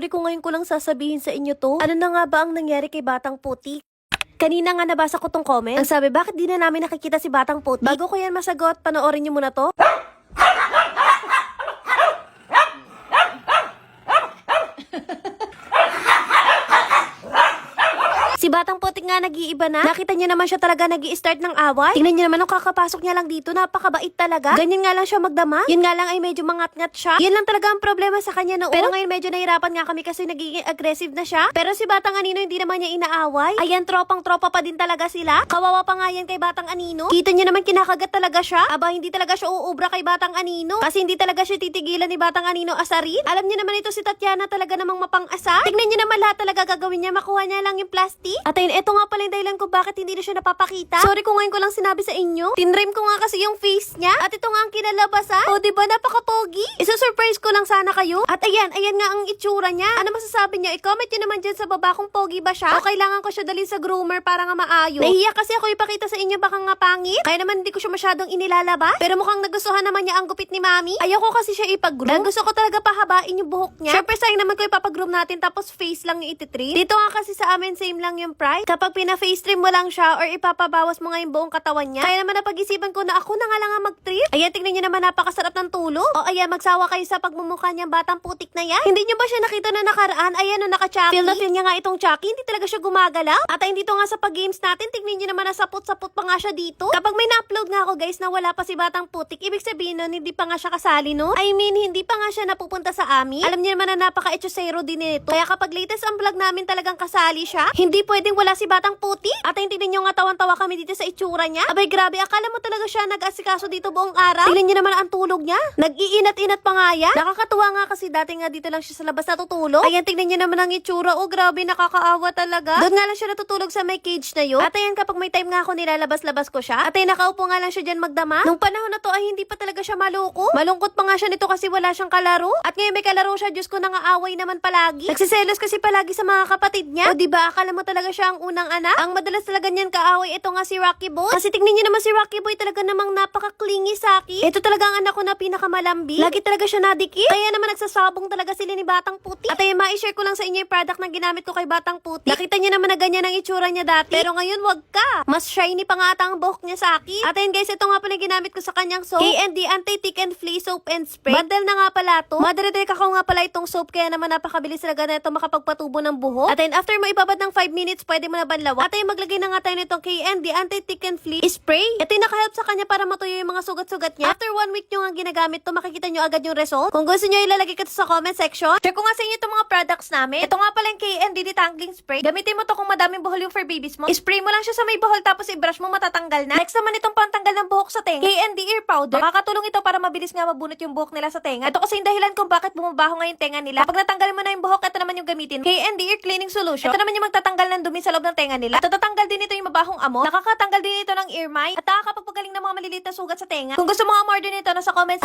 Sorry kung ngayon ko lang sasabihin sa inyo to. Ano na nga ba ang nangyari kay Batang Putik? Kanina nga nabasa ko tong comment. Ang sabi, bakit di na namin nakikita si Batang Putik? Bago ko yan masagot, panoorin niyo muna to. Si Batang Putik nga nag-iiba na. Nakita niyo naman siya talaga nag start ng away. Tingnan niyo naman nung kakapasok niya lang dito, napakabait talaga. Ganyan nga lang siya magdama. Yun nga lang ay medyo mangat-ngat siya. Yun lang talaga ang problema sa kanya noon. Pero ngayon medyo nahirapan nga kami kasi nagiging aggressive na siya. Pero si Batang Anino hindi naman niya inaaway. Ayan, tropang-tropa pa din talaga sila. Kawawa pa nga yan kay Batang Anino. Kita niyo naman kinakagat talaga siya. Aba, hindi talaga siya uubra kay Batang Anino. Kasi hindi talaga siya titigilan ni Batang Anino asarin. Alam niyo naman ito si Tatiana talaga namang mapang-asa. Tignan niyo naman lahat talaga gagawin niya. Makuha niya lang yung plastic. At ayun, ito nga pala yung dahilan ko bakit hindi na siya napapakita. Sorry kung ngayon ko lang sinabi sa inyo. Tinrem ko nga kasi yung face niya. At ito nga ang kinalabasan. O, di ba napaka-pogi? Isa-surprise ko lang sana kayo. At ayan, ayan nga ang itsura niya. Ano masasabi niyo? I-comment niyo naman dyan sa baba kung pogi ba siya. O kailangan ko siya dalhin sa groomer para nga maayos. Nahihiya kasi ako ipakita sa inyo baka nga pangit. Kaya naman hindi ko siya masyadong inilalabas. Pero mukhang nagustuhan naman niya ang gupit ni mami. Ayoko kasi siya ipag-groom. Dahil gusto ko talaga pahabain yung buhok niya. Syempre sayang naman ko ipapag-groom natin tapos face lang yung ititrim. Dito nga kasi sa amin same lang yung price. Kapag pina-face trim mo lang siya or ipapabawas mo nga yung buong katawan niya. Kaya naman napag-isipan ko na ako na nga lang ang mag-trim. Ayan, tingnan niyo naman napakasarap ng tulog. O ayan, magsawa kayo sa pagmumukha niyang batang putik na yan. Hindi niyo ba siya nakita na nakaraan? Ayan, no, naka-chucky. Feel na feel niya nga itong chucky. Hindi talaga siya gumagalaw. At ayun dito nga sa pag-games natin, tingnan niyo naman nasapot-sapot pa nga siya dito. Kapag may na-upload nga ako guys na wala pa si batang putik, ibig sabihin nun, hindi pa nga siya kasali no? I mean, hindi pa nga siya napupunta sa amin. Alam niyo naman na napaka-echosero din nito. Kaya kapag latest ang vlog namin talagang kasali siya, hindi pwedeng wala si batang putik. At ayun, tingnan niyo nga tawan-tawa kami dito sa itsura niya. Abay, grabe, akala mo talaga siya nag-asikaso dito buong araw. Tingnan niyo naman ang tulog niya. Nag-iinat-inat pa nga yan. Nakakatuwa nga kasi dati nga dito lang siya sa labas natutulog. Ayan, tingnan niyo naman ang itsura. Oh, grabe, nakakaawa talaga. Doon nga lang siya natutulog sa may cage na yun. At ayan, kapag may time nga ako nilalabas-labas ko siya. At ayun, nakaupo nga lang siya dyan magdama. Nung panahon na to ay hindi pa talaga siya maloko. Malungkot pa nga siya nito kasi wala siyang kalaro. At ngayon may kalaro siya, Diyos ko nangaaway naman palagi. Nagsiselos kasi palagi sa mga kapatid niya. O diba, akala mo talaga siya ang unang anak? Ang madalas talaga niyan kaaway, ito nga si Rocky Boy. Kasi tingnan niyo naman si Rocky Boy talaga namang napaka-clingy sa akin. Ito talaga ang anak ko na pinakamalambing. Lagi talaga siya nadikit. Kaya naman nagsasabong talaga sila ni Batang Puti. At ayun, ma-share ko lang sa inyo yung product na ginamit ko kay Batang Puti. Nakita niyo naman na ganyan ang itsura niya dati. Pero ngayon, wag ka. Mas shiny pa nga ata ang buhok niya sa akin. At ayun guys, ito nga pala ginamit ko sa kanyang soap. K&D Anti-Tick and Flea Soap and Spray. Bundle na nga pala to. Madredek ako nga pala itong soap kaya naman napakabilis talaga na ito makapagpatubo ng buhok. At ayun, after mo ibabad ng 5 minutes, pwede mo na banlawan. At ayun, maglagay na nga tayo nitong K&D Anti-Tick and Flea Spray. Ito yung nakahelp sa kanya para matuyo yung mga sugat-sugat niya. After one week nyo nga ginagamit to, makikita nyo agad yung result. Kung gusto nyo, ilalagay ko to sa comment section. Share ko nga sa inyo itong mga products namin. Ito nga pala yung K&D Detangling Spray. Gamitin mo to kung madaming buhol yung for babies mo. Spray mo lang siya sa may buhol tapos i-brush mo matatanggal na. Next naman itong pantanggal ng buhok sa tenga. K&D Ear Powder. Makakatulong ito para mabilis nga mabunot yung buhok nila sa tenga. Ito kasi yung dahilan kung bakit bumabaho nga yung tenga nila. Kapag natanggal mo na yung buhok, naman yung gamitin. K&D Ear Cleaning Solution. Ito naman yung magtatanggal ng dumi sa loob ng tenga nila. At tatatanggal din ito yung mabahong amo. Nakakatanggal din ito ng ear mite. At nakakapagpagaling ng mga maliliit na sugat sa tenga. Kung gusto mo nga order nito, nasa comments